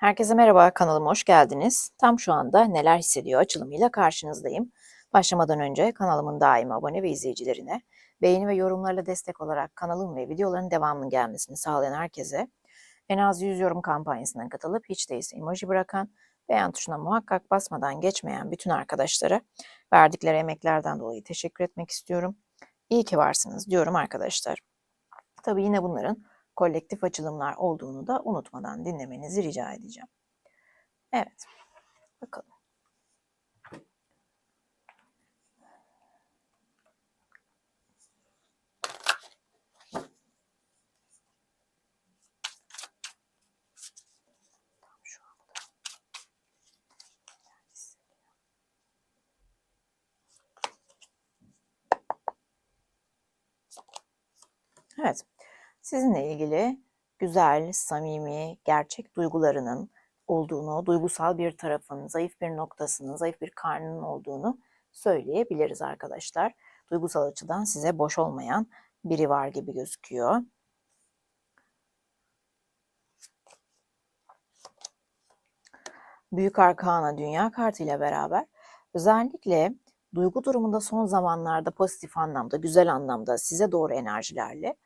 Herkese merhaba, kanalıma hoş geldiniz. Tam şu anda neler hissediyor açılımıyla karşınızdayım. Başlamadan önce kanalımın daima abone ve izleyicilerine, beğeni ve yorumlarla destek olarak kanalım ve videoların devamının gelmesini sağlayan herkese, en az 100 yorum kampanyasına katılıp hiç değilse emoji bırakan, beğen tuşuna muhakkak basmadan geçmeyen bütün arkadaşlara verdikleri emeklerden dolayı teşekkür etmek istiyorum. İyi ki varsınız diyorum arkadaşlar. Tabii yine bunların kolektif açılımlar olduğunu da unutmadan dinlemenizi rica edeceğim. Evet, bakalım. Evet, sizinle ilgili güzel, samimi, gerçek duygularının olduğunu, duygusal bir tarafın, zayıf bir noktasının, zayıf bir karnının olduğunu söyleyebiliriz arkadaşlar. Duygusal açıdan size boş olmayan biri var gibi gözüküyor. Büyük Arkana Dünya kartı ile beraber özellikle duygu durumunda son zamanlarda pozitif anlamda, güzel anlamda size doğru enerjilerle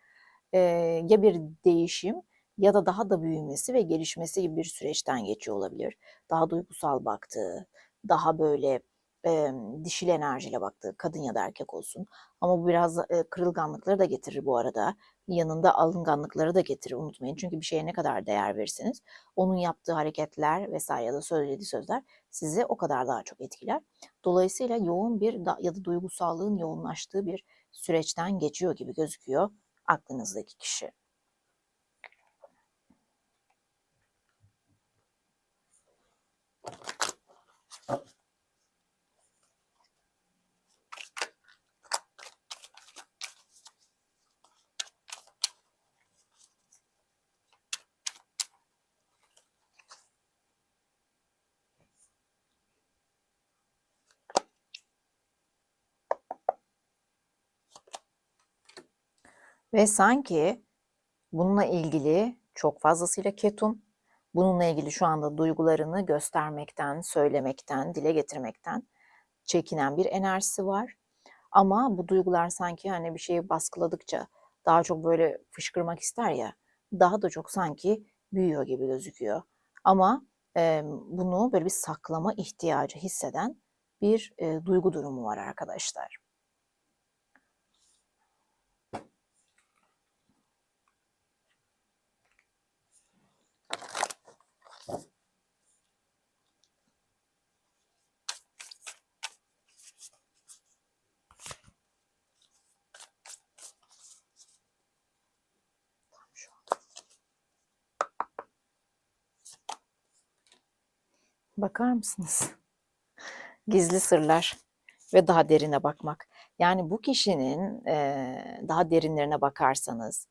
ya bir değişim ya da daha da büyümesi ve gelişmesi gibi bir süreçten geçiyor olabilir. Daha duygusal baktığı, daha böyle e, dişil enerjiyle baktığı, kadın ya da erkek olsun. Ama bu biraz e, kırılganlıkları da getirir bu arada. Yanında alınganlıkları da getirir unutmayın. Çünkü bir şeye ne kadar değer verirseniz onun yaptığı hareketler vesaire ya da söylediği sözler sizi o kadar daha çok etkiler. Dolayısıyla yoğun bir ya da duygusallığın yoğunlaştığı bir süreçten geçiyor gibi gözüküyor aklınızdaki kişi. Ve sanki bununla ilgili çok fazlasıyla ketum, bununla ilgili şu anda duygularını göstermekten, söylemekten, dile getirmekten çekinen bir enerjisi var. Ama bu duygular sanki hani bir şeyi baskıladıkça daha çok böyle fışkırmak ister ya, daha da çok sanki büyüyor gibi gözüküyor. Ama e, bunu böyle bir saklama ihtiyacı hisseden bir e, duygu durumu var arkadaşlar. Bakar mısınız? Gizli sırlar ve daha derine bakmak. Yani bu kişinin e, daha derinlerine bakarsanız,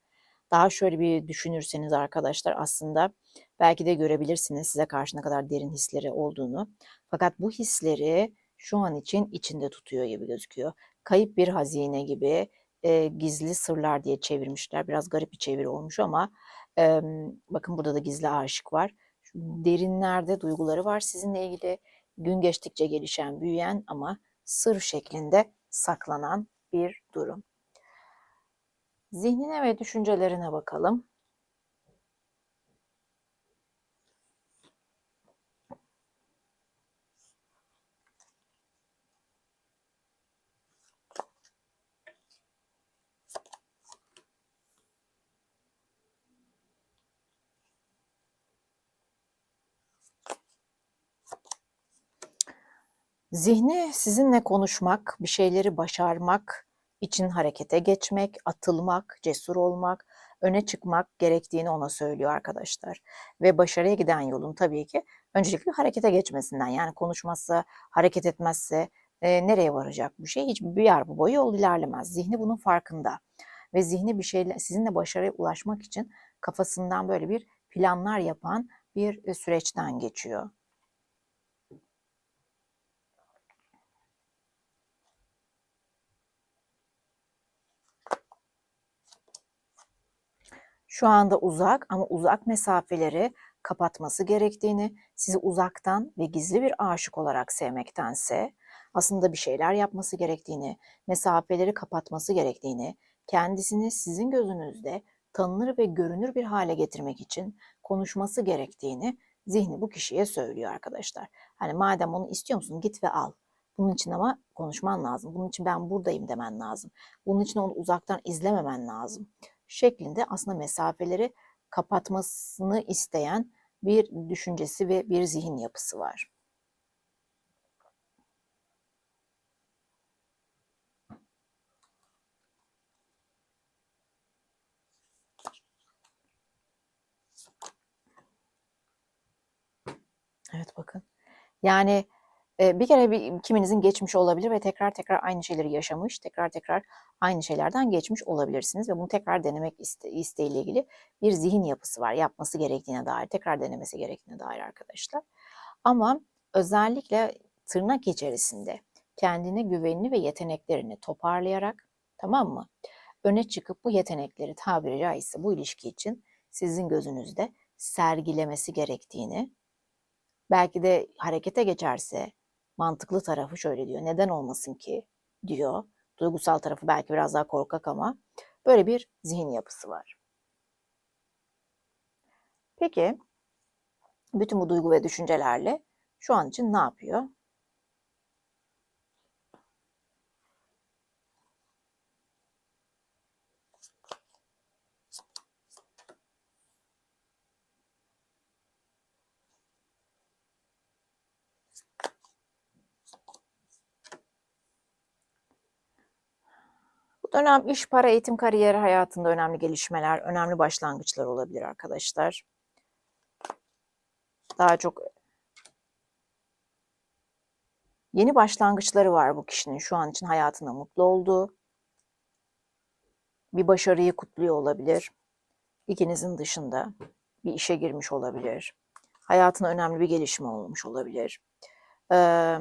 daha şöyle bir düşünürseniz arkadaşlar aslında belki de görebilirsiniz size karşı ne kadar derin hisleri olduğunu. Fakat bu hisleri şu an için içinde tutuyor gibi gözüküyor. Kayıp bir hazine gibi e, gizli sırlar diye çevirmişler. Biraz garip bir çeviri olmuş ama e, bakın burada da gizli aşık var derinlerde duyguları var sizinle ilgili. Gün geçtikçe gelişen, büyüyen ama sır şeklinde saklanan bir durum. Zihnine ve düşüncelerine bakalım. Zihni sizinle konuşmak, bir şeyleri başarmak için harekete geçmek, atılmak, cesur olmak, öne çıkmak gerektiğini ona söylüyor arkadaşlar. Ve başarıya giden yolun tabii ki öncelikle harekete geçmesinden yani konuşmazsa, hareket etmezse e, nereye varacak bu şey? Hiçbir yer bu boyu yol ilerlemez. Zihni bunun farkında. Ve zihni bir şeyle sizinle başarıya ulaşmak için kafasından böyle bir planlar yapan bir e, süreçten geçiyor. Şu anda uzak ama uzak mesafeleri kapatması gerektiğini, sizi uzaktan ve gizli bir aşık olarak sevmektense aslında bir şeyler yapması gerektiğini, mesafeleri kapatması gerektiğini, kendisini sizin gözünüzde tanınır ve görünür bir hale getirmek için konuşması gerektiğini zihni bu kişiye söylüyor arkadaşlar. Hani madem onu istiyor musun git ve al. Bunun için ama konuşman lazım. Bunun için ben buradayım demen lazım. Bunun için onu uzaktan izlememen lazım. Şeklinde aslında mesafeleri kapatmasını isteyen bir düşüncesi ve bir zihin yapısı var. Evet bakın. Yani bir kere bir, kiminizin geçmiş olabilir ve tekrar tekrar aynı şeyleri yaşamış, tekrar tekrar aynı şeylerden geçmiş olabilirsiniz ve bunu tekrar denemek iste, isteğiyle ilgili bir zihin yapısı var. Yapması gerektiğine dair, tekrar denemesi gerektiğine dair arkadaşlar. Ama özellikle tırnak içerisinde kendine güvenini ve yeteneklerini toparlayarak tamam mı? Öne çıkıp bu yetenekleri tabiri caizse bu ilişki için sizin gözünüzde sergilemesi gerektiğini belki de harekete geçerse mantıklı tarafı şöyle diyor. Neden olmasın ki diyor. Duygusal tarafı belki biraz daha korkak ama böyle bir zihin yapısı var. Peki bütün bu duygu ve düşüncelerle şu an için ne yapıyor? Dönem iş, para, eğitim, kariyer hayatında önemli gelişmeler, önemli başlangıçlar olabilir arkadaşlar. Daha çok yeni başlangıçları var bu kişinin şu an için hayatında mutlu olduğu. Bir başarıyı kutluyor olabilir. İkinizin dışında bir işe girmiş olabilir. Hayatına önemli bir gelişme olmuş olabilir. Ee,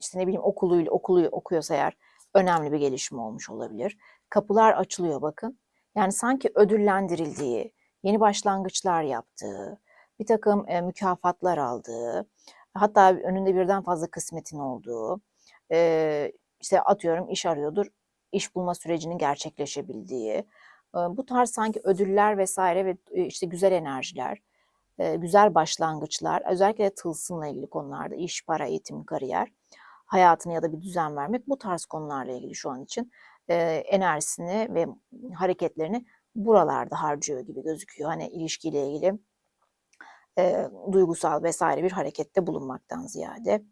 işte ne bileyim okuluyla okulu okuyorsa eğer önemli bir gelişme olmuş olabilir. Kapılar açılıyor bakın. Yani sanki ödüllendirildiği, yeni başlangıçlar yaptığı, bir takım e, mükafatlar aldığı, hatta önünde birden fazla kısmetin olduğu, e, işte atıyorum iş arıyordur, iş bulma sürecinin gerçekleşebildiği, e, bu tarz sanki ödüller vesaire ve e, işte güzel enerjiler, e, güzel başlangıçlar, özellikle tılsımla ilgili konularda iş, para, eğitim, kariyer hayatını ya da bir düzen vermek bu tarz konularla ilgili şu an için e, enerjisini ve hareketlerini buralarda harcıyor gibi gözüküyor. Hani ilişkiyle ilgili e, duygusal vesaire bir harekette bulunmaktan ziyade.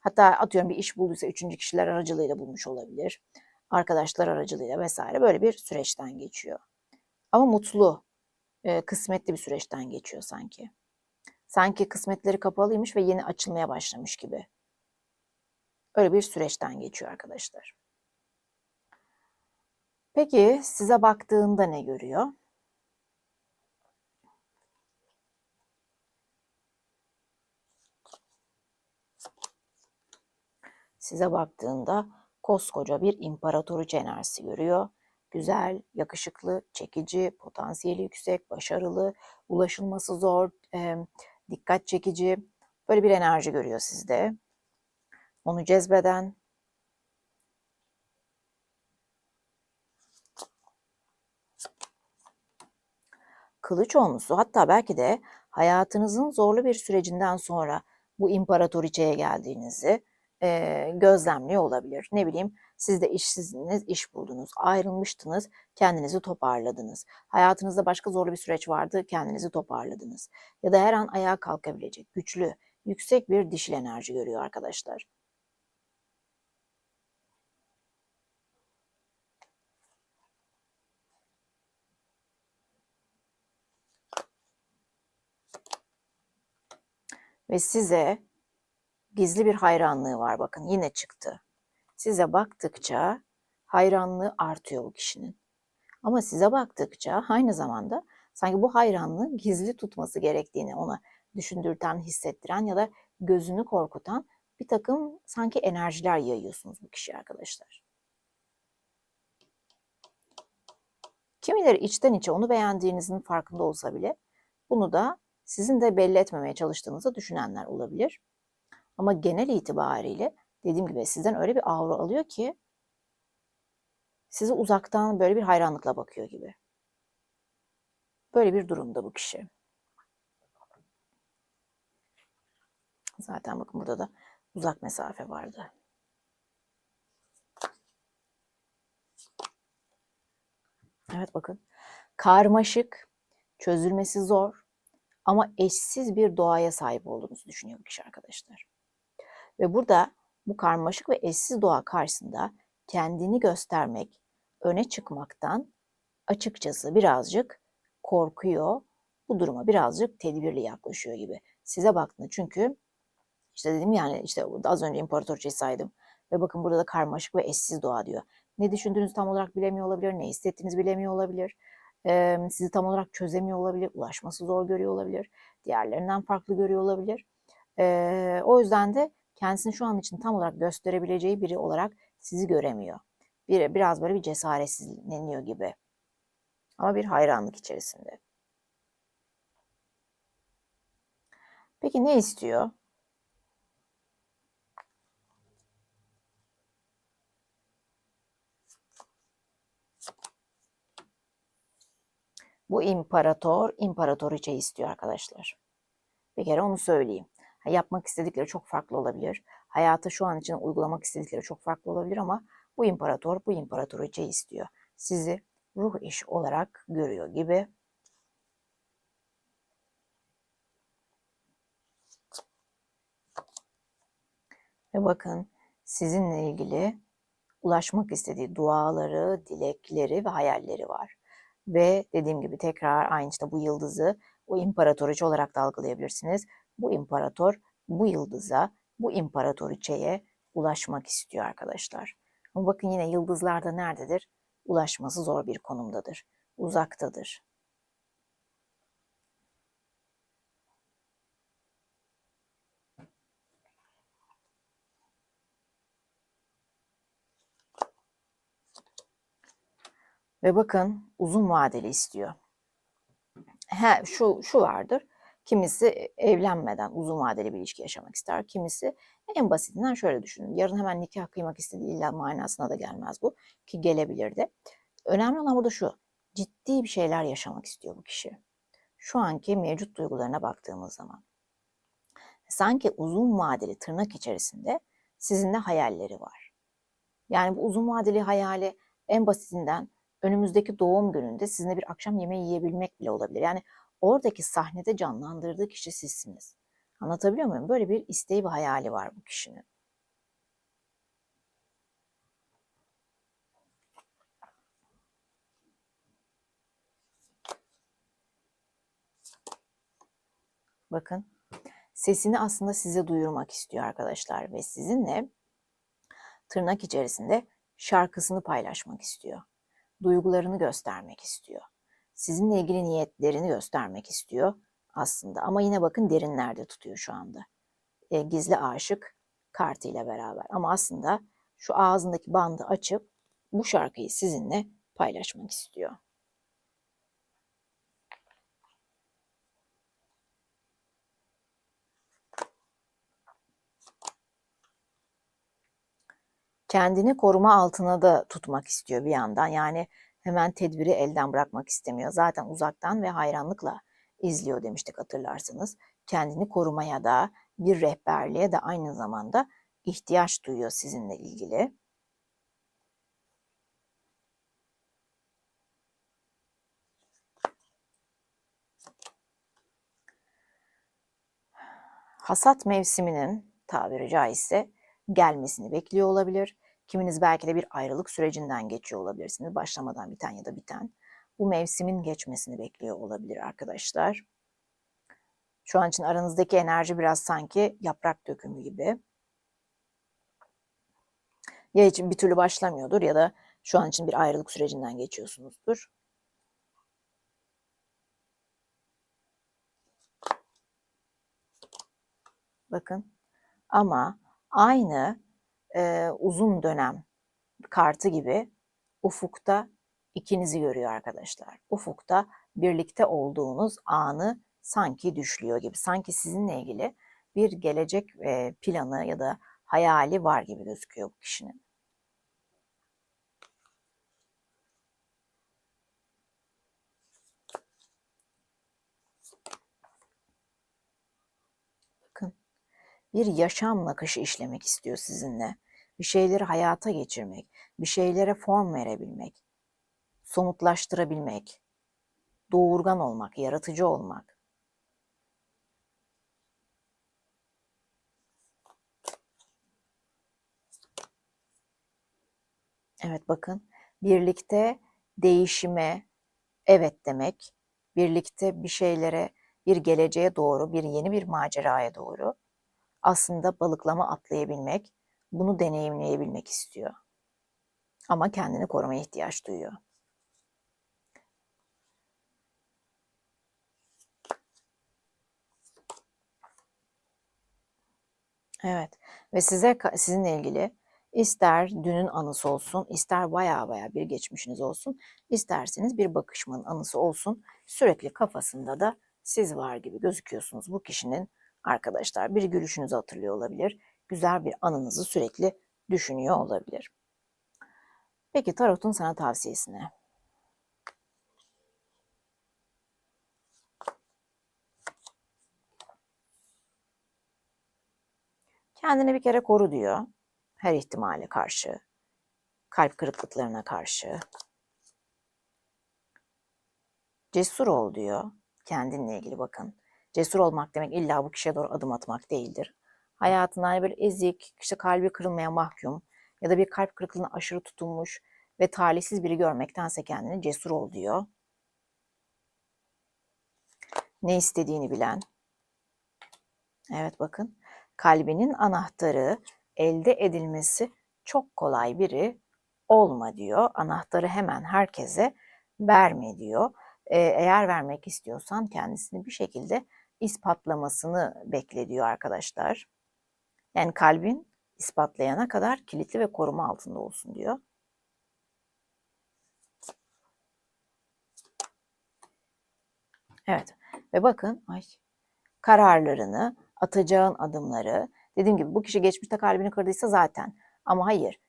Hatta atıyorum bir iş bulduysa üçüncü kişiler aracılığıyla bulmuş olabilir. Arkadaşlar aracılığıyla vesaire böyle bir süreçten geçiyor. Ama mutlu, e, kısmetli bir süreçten geçiyor sanki. Sanki kısmetleri kapalıymış ve yeni açılmaya başlamış gibi. Öyle bir süreçten geçiyor arkadaşlar. Peki size baktığında ne görüyor? Size baktığında koskoca bir imparatoriçe enerjisi görüyor. Güzel, yakışıklı, çekici, potansiyeli yüksek, başarılı, ulaşılması zor, e, dikkat çekici böyle bir enerji görüyor sizde onu cezbeden kılıç olmusu hatta belki de hayatınızın zorlu bir sürecinden sonra bu imparatoriçeye geldiğinizi e, gözlemliyor olabilir. Ne bileyim siz de işsizdiniz, iş buldunuz, ayrılmıştınız, kendinizi toparladınız. Hayatınızda başka zorlu bir süreç vardı, kendinizi toparladınız. Ya da her an ayağa kalkabilecek, güçlü, yüksek bir dişil enerji görüyor arkadaşlar. Ve size gizli bir hayranlığı var bakın yine çıktı. Size baktıkça hayranlığı artıyor bu kişinin. Ama size baktıkça aynı zamanda sanki bu hayranlığı gizli tutması gerektiğini ona düşündürten, hissettiren ya da gözünü korkutan bir takım sanki enerjiler yayıyorsunuz bu kişiye arkadaşlar. Kimileri içten içe onu beğendiğinizin farkında olsa bile bunu da Sizin de belli etmemeye çalıştığınızı düşünenler olabilir. Ama genel itibariyle dediğim gibi sizden öyle bir aura alıyor ki sizi uzaktan böyle bir hayranlıkla bakıyor gibi. Böyle bir durumda bu kişi. Zaten bakın burada da uzak mesafe vardı. Evet bakın. Karmaşık, çözülmesi zor ama eşsiz bir doğaya sahip olduğunuzu düşünüyor bu kişi arkadaşlar. Ve burada bu karmaşık ve eşsiz doğa karşısında kendini göstermek, öne çıkmaktan açıkçası birazcık korkuyor. Bu duruma birazcık tedbirli yaklaşıyor gibi. Size baktığında çünkü işte dedim yani işte az önce imparatorçayı saydım. Ve bakın burada da karmaşık ve eşsiz doğa diyor. Ne düşündüğünüzü tam olarak bilemiyor olabilir, ne hissettiğinizi bilemiyor olabilir. Ee, sizi tam olarak çözemiyor olabilir, ulaşması zor görüyor olabilir. Diğerlerinden farklı görüyor olabilir. Ee, o yüzden de kendisini şu an için tam olarak gösterebileceği biri olarak sizi göremiyor. Bir, biraz böyle bir cesaretsizleniyor gibi. Ama bir hayranlık içerisinde. Peki ne istiyor? Bu imparator, imparatoriçe istiyor arkadaşlar. Bir kere onu söyleyeyim. Yapmak istedikleri çok farklı olabilir. Hayata şu an için uygulamak istedikleri çok farklı olabilir ama bu imparator, bu imparatoriçe istiyor. Sizi ruh iş olarak görüyor gibi. Ve bakın sizinle ilgili ulaşmak istediği duaları, dilekleri ve hayalleri var. Ve dediğim gibi tekrar aynı işte bu yıldızı o imparatoriçe olarak da algılayabilirsiniz. Bu imparator bu yıldıza, bu imparatoriçeye ulaşmak istiyor arkadaşlar. Ama bakın yine yıldızlar da nerededir? Ulaşması zor bir konumdadır. Uzaktadır. Ve bakın uzun vadeli istiyor. He, şu, şu vardır. Kimisi evlenmeden uzun vadeli bir ilişki yaşamak ister. Kimisi en basitinden şöyle düşünün. Yarın hemen nikah kıymak istediği illa manasına da gelmez bu. Ki gelebilirdi. Önemli olan burada şu. Ciddi bir şeyler yaşamak istiyor bu kişi. Şu anki mevcut duygularına baktığımız zaman. Sanki uzun vadeli tırnak içerisinde sizinle hayalleri var. Yani bu uzun vadeli hayali en basitinden önümüzdeki doğum gününde sizinle bir akşam yemeği yiyebilmek bile olabilir. Yani oradaki sahnede canlandırdığı kişi sizsiniz. Anlatabiliyor muyum? Böyle bir isteği ve hayali var bu kişinin. Bakın sesini aslında size duyurmak istiyor arkadaşlar ve sizinle tırnak içerisinde şarkısını paylaşmak istiyor. Duygularını göstermek istiyor. Sizinle ilgili niyetlerini göstermek istiyor aslında. Ama yine bakın derinlerde tutuyor şu anda. E, gizli aşık kartıyla beraber. Ama aslında şu ağzındaki bandı açıp bu şarkıyı sizinle paylaşmak istiyor. Kendini koruma altına da tutmak istiyor bir yandan. Yani hemen tedbiri elden bırakmak istemiyor. Zaten uzaktan ve hayranlıkla izliyor demiştik hatırlarsanız. Kendini korumaya da bir rehberliğe de aynı zamanda ihtiyaç duyuyor sizinle ilgili. Hasat mevsiminin tabiri caizse gelmesini bekliyor olabilir. Kiminiz belki de bir ayrılık sürecinden geçiyor olabilirsiniz. Başlamadan biten ya da biten. Bu mevsimin geçmesini bekliyor olabilir arkadaşlar. Şu an için aranızdaki enerji biraz sanki yaprak dökümü gibi. Ya için bir türlü başlamıyordur ya da şu an için bir ayrılık sürecinden geçiyorsunuzdur. Bakın ama aynı e, uzun dönem kartı gibi ufukta ikinizi görüyor arkadaşlar. Ufukta birlikte olduğunuz anı sanki düşlüyor gibi. Sanki sizinle ilgili bir gelecek planı ya da hayali var gibi gözüküyor bu kişinin. Bakın bir yaşam nakışı işlemek istiyor sizinle. Bir şeyleri hayata geçirmek, bir şeylere form verebilmek, somutlaştırabilmek, doğurgan olmak, yaratıcı olmak. Evet bakın birlikte değişime evet demek, birlikte bir şeylere, bir geleceğe doğru, bir yeni bir maceraya doğru aslında balıklama atlayabilmek, bunu deneyimleyebilmek istiyor. Ama kendini korumaya ihtiyaç duyuyor. Evet ve size sizinle ilgili ister dünün anısı olsun, ister baya baya bir geçmişiniz olsun, isterseniz bir bakışmanın anısı olsun. Sürekli kafasında da siz var gibi gözüküyorsunuz bu kişinin arkadaşlar. Bir gülüşünüzü hatırlıyor olabilir, güzel bir anınızı sürekli düşünüyor olabilir. Peki tarotun sana tavsiyesine. Kendini bir kere koru diyor. Her ihtimale karşı. Kalp kırıklıklarına karşı. Cesur ol diyor. Kendinle ilgili bakın. Cesur olmak demek illa bu kişiye doğru adım atmak değildir. Hayatında hani böyle ezik, işte kalbi kırılmaya mahkum ya da bir kalp kırıklığına aşırı tutunmuş ve talihsiz biri görmektense kendini cesur ol diyor. Ne istediğini bilen. Evet bakın kalbinin anahtarı elde edilmesi çok kolay biri olma diyor. Anahtarı hemen herkese verme diyor. Ee, eğer vermek istiyorsan kendisini bir şekilde ispatlamasını bekle diyor arkadaşlar. Yani kalbin ispatlayana kadar kilitli ve koruma altında olsun diyor. Evet ve bakın ay kararlarını, atacağın adımları, dediğim gibi bu kişi geçmişte kalbini kırdıysa zaten ama hayır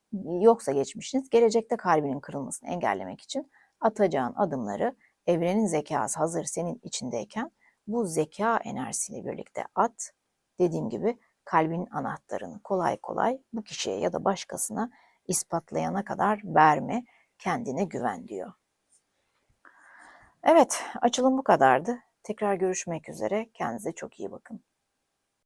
yoksa geçmişiniz gelecekte kalbinin kırılmasını engellemek için atacağın adımları evrenin zekası hazır senin içindeyken bu zeka enerjisiyle birlikte at. Dediğim gibi kalbin anahtarını kolay kolay bu kişiye ya da başkasına ispatlayana kadar verme, kendine güven diyor. Evet, açılım bu kadardı. Tekrar görüşmek üzere. Kendinize çok iyi bakın.